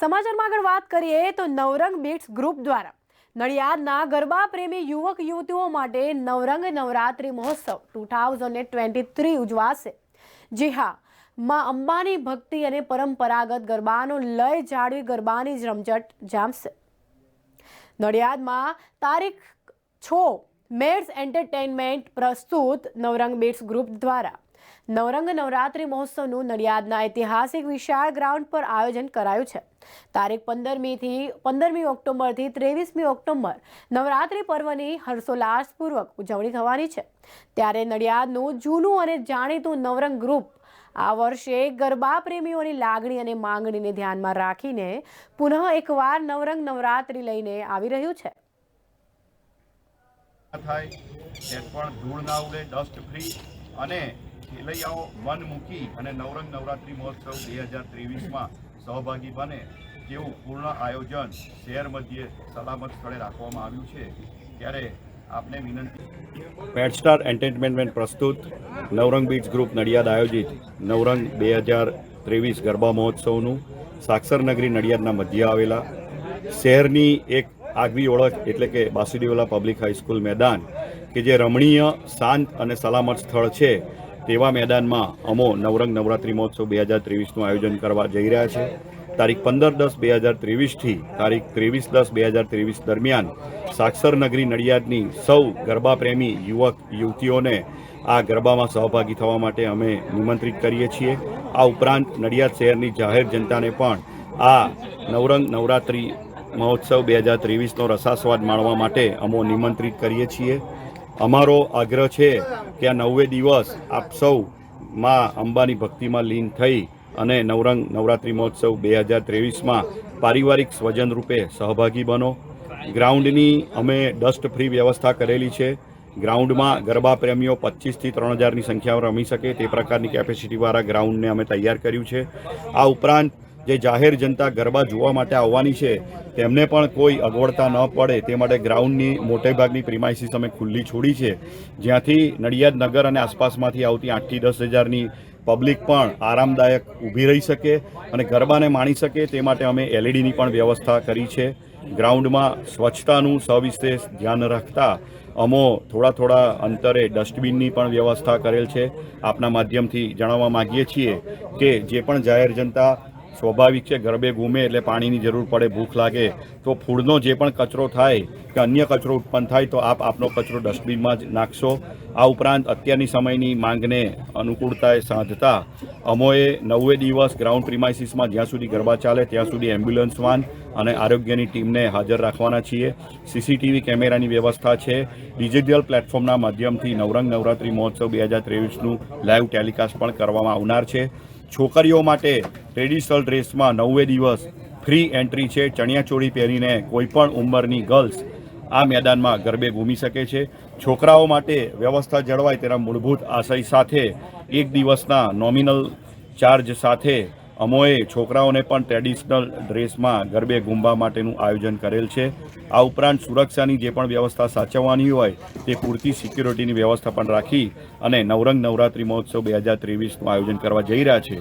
સમાચારમાં આગળ વાત કરીએ તો નવરંગ બીટ્સ ગ્રુપ દ્વારા નડિયાદના ગરબા પ્રેમી યુવક યુવતીઓ માટે નવરંગ નવરાત્રિ મહોત્સવ ટુ થાઉઝન્ડ ટ્વેન્ટી થ્રી ઉજવાશે. જી હા, માં અંબાની ભક્તિ અને પરંપરાગત ગરબાનો લય જાળવી ગરબાની જ રમઝટ જામશે. નડિયાદમાં તારીખ છ મેર્સ એન્ટરટેનમેન્ટ પ્રસ્તુત નવરંગ બીટ્સ ગ્રુપ દ્વારા નવરંગ નવરાત્રિ મહોત્સવનું નડિયાદના ઐતિહાસિક વિશાળ ગ્રાઉન્ડ પર આયોજન કરાયું છે. તારીખ પંદરમીથી, પંદરમી ઓક્ટોબરથી ત્રેવીસમી ઓક્ટોબર નવરાત્રિ પર્વની હર્ષોલ્લાસપૂર્વક ઉજવણી થવાની છે. ત્યારે નડિયાદનું જૂનું અને જાણીતું નવરંગ ગ્રુપ આ વર્ષે ગરબા પ્રેમીઓની લાગણી અને માંગણીને ધ્યાનમાં રાખીને પુનઃ એકવાર નવરંગ નવરાત્રિ લઈને આવી રહ્યું છે. થાય પણ ધૂળ ના ઉડે ડસ્ટ ફ્રી અને ખેલૈયાઓ મન મૂકી અને નવરંગ નવરાત્રિ મહોત્સવ બે હજાર ત્રેવીસમાં સહભાગી બને તેવું પૂર્ણ આયોજન શહેર મધ્યે સલામત સ્થળે રાખવામાં આવ્યું છે. ત્યારે આપને વિનંતી. પેડસ્ટાર એન્ટરટેનમેન્ટ પ્રસ્તુત નવરંગ બીટ્સ ગ્રુપ નડિયાદ આયોજિત નવરંગ બે હજાર ત્રેવીસ ગરબા મહોત્સવનું સાક્ષર નગરી નડિયાદના મધ્ય આવેલા શહેરની એક આગવી ઓળખ એટલે કે બાસુડીવાલા પબ્લિક હાઈસ્કૂલ મેદાન કે જે રમણીય, શાંત અને સલામત સ્થળ છે. તેવા મેદાનમાં અમો નવરંગ નવરાત્રિ મહોત્સવ બે હજાર ત્રેવીસનું આયોજન કરવા જઈ રહ્યા છે. તારીખ પંદર દસ બે હજાર ત્રેવીસથી તારીખ ત્રેવીસ દસ બે હજાર ત્રેવીસ દરમિયાન સાક્ષર નગરી નડિયાદની સૌ ગરબા પ્રેમી યુવક યુવતીઓને આ ગરબામાં સહભાગી થવા માટે અમે નિમંત્રિત કરીએ છીએ. આ ઉપરાંત નડિયાદ શહેરની જાહેર જનતાને પણ આ નવરંગ નવરાત્રિ મહોત્સવ બે હજાર ત્રેવીસનો રસાસ્વાદ માણવા માટે અમો નિમંત્રિત કરીએ છીએ. અમારો આગ્રહ છે કે આ નવે દિવસ આપ સૌ માં અંબાની ભક્તિમાં લીન થઈ અને નવરંગ નવરાત્રિ મહોત્સવ બે હજાર ત્રેવીસમાં પારિવારિક સ્વજન રૂપે સહભાગી બનો. ગ્રાઉન્ડની અમે ડસ્ટ ફ્રી વ્યવસ્થા કરેલી છે. ગ્રાઉન્ડમાં ગરબા પ્રેમીઓ પચીસથી ત્રણ હજારની સંખ્યામાં રમી શકે તે પ્રકારની કેપેસિટીવાળા ગ્રાઉન્ડને અમે તૈયાર કર્યું છે. આ ઉપરાંત જે જાહેર જનતા ગરબા જોવા માટે આવવાની છે, તેમને પણ કોઈ અગવડતા ન પડે. તે માટે ગ્રાઉન્ડની મોટે ભાગની પ્રિમાઇસીસ અમે ખુલ્લી છોડી છે. જ્યાંથી નડિયાદ નગર અને આસપાસમાંથી આવતી આઠથી દસ હજારની પબ્લિક પણ આરામદાયક ઊભી રહી શકે અને ગરબાને માણી શકે. તે માટે અમે એલઈડીની પણ વ્યવસ્થા કરી છે. ગ્રાઉન્ડમાં સ્વચ્છતાનું સવિશેષ ધ્યાન રાખતા અમો થોડા થોડા અંતરે ડસ્ટબિનની પણ વ્યવસ્થા કરેલ છે. આપના માધ્યમથી જણાવવા માગીએ છીએ કે જે પણ જાહેર જનતા સ્વાભાવિક છે, ગરબે ઘૂમે એટલે પાણીની જરૂર પડે, ભૂખ લાગે, તો ફૂડનો જે પણ કચરો થાય કે અન્ય કચરો ઉત્પન્ન થાય, તો આપ આપનો કચરો ડસ્ટબિનમાં જ નાખશો. આ ઉપરાંત અત્યારની સમયની માંગને અનુકૂળતાએ સાધતા અમોએ નવે દિવસ ગ્રાઉન્ડ પ્રિમાઇસીસમાં જ્યાં સુધી ગરબા ચાલે, ત્યાં સુધી એમ્બ્યુલન્સ વાન અને આરોગ્યની ટીમને હાજર રાખવાના છીએ. સીસીટીવી કેમેરાની વ્યવસ્થા છે. ડિજિટલ પ્લેટફોર્મના માધ્યમથી નવરંગ નવરાત્રિ મહોત્સવ બે હજાર ત્રેવીસનું લાઈવ ટેલિકાસ્ટ પણ કરવામાં આવનાર છે. છોકરીઓ માટે ટ્રેડિશનલ ડ્રેસમાં નવે દિવસ ફ્રી એન્ટ્રી છે. ચણિયાચોળી પહેરીને કોઈપણ ઉંમરની ગર્લ્સ આ મેદાનમાં ગરબે ઘૂમી શકે છે. છોકરાઓ માટે વ્યવસ્થા જળવાય તેના મૂળભૂત આશય સાથે એક દિવસના નોમિનલ ચાર્જ સાથે અમોએ છોકરાઓને પણ ટ્રેડિશનલ ડ્રેસમાં ગરબે ઘૂમવા માટેનું આયોજન કરેલ છે. આ ઉપરાંત સુરક્ષાની જે પણ વ્યવસ્થા સાચવવાની હોય તે પૂરતી સિક્યોરિટીની વ્યવસ્થા પણ રાખી અને નવરંગ નવરાત્રિ મહોત્સવ બે હજાર ત્રેવીસનું આયોજન કરવા જઈ રહ્યા છે.